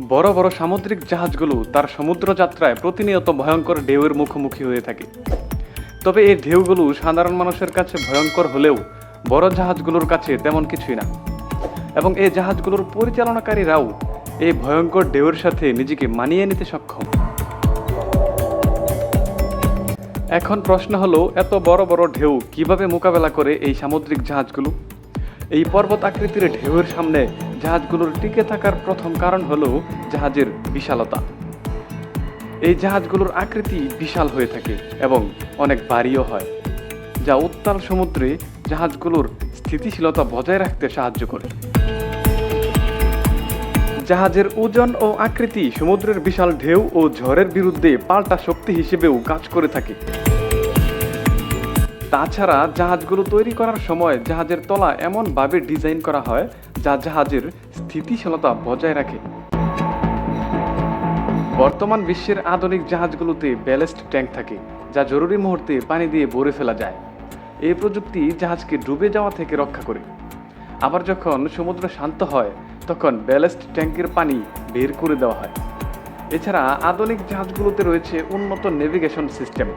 বড় বড় সামুদ্রিক জাহাজগুলো তার সমুদ্র যাত্রায় প্রতিনিয়ত ভয়ঙ্কর ঢেউয়ের মুখোমুখি হয়ে থাকে। তবে এই ঢেউগুলো সাধারণ মানুষের কাছে ভয়ঙ্কর হলেও বড় জাহাজগুলোর কাছে তেমন কিছুই না। এবং এই জাহাজগুলোর পরিচালনাকারীরাও এই ভয়ঙ্কর ঢেউয়ের সাথে নিজেকে মানিয়ে নিতে সক্ষম। এখন প্রশ্ন হলো, এত বড় বড় ঢেউ কীভাবে মোকাবেলা করে এই সামুদ্রিক জাহাজগুলো? এই পর্বত আকৃতির ঢেউয়ের সামনে জাহাজগুলোর টিকে থাকার প্রথম কারণ হলো জাহাজের বিশালতা। এই জাহাজগুলোর আকৃতি বিশাল হয়ে থাকে এবং অনেক ভারীও হয়, যা উত্তাল সমুদ্রে জাহাজগুলোর স্থিতিশীলতা বজায় রাখতে সাহায্য করে। জাহাজের ওজন ও আকৃতি সমুদ্রের বিশাল ঢেউ ও ঝড়ের বিরুদ্ধে পাল্টা শক্তি হিসেবেও কাজ করে থাকে। তাছাড়া জাহাজগুলো তৈরি করার সময় জাহাজের তলা এমনভাবে ডিজাইন করা হয় যা জাহাজের স্থিতিশীলতা বজায় রাখে। বর্তমান বিশ্বের আধুনিক জাহাজগুলোতে ব্যালেস্ট ট্যাঙ্ক থাকে, যা জরুরি মুহূর্তে পানি দিয়ে ভরে ফেলা যায়। এই প্রযুক্তি জাহাজকে ডুবে যাওয়া থেকে রক্ষা করে। আবার যখন সমুদ্র শান্ত হয়, তখন ব্যালেস্ট ট্যাঙ্কের পানি বের করে দেওয়া হয়। এছাড়া আধুনিক জাহাজগুলোতে রয়েছে উন্নত নেভিগেশন সিস্টেম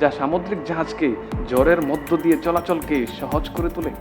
যা সামুদ্রিক জাহাজকে জ্বরের মধ্য দিয়ে চলাচলকে সহজ করে তোলে।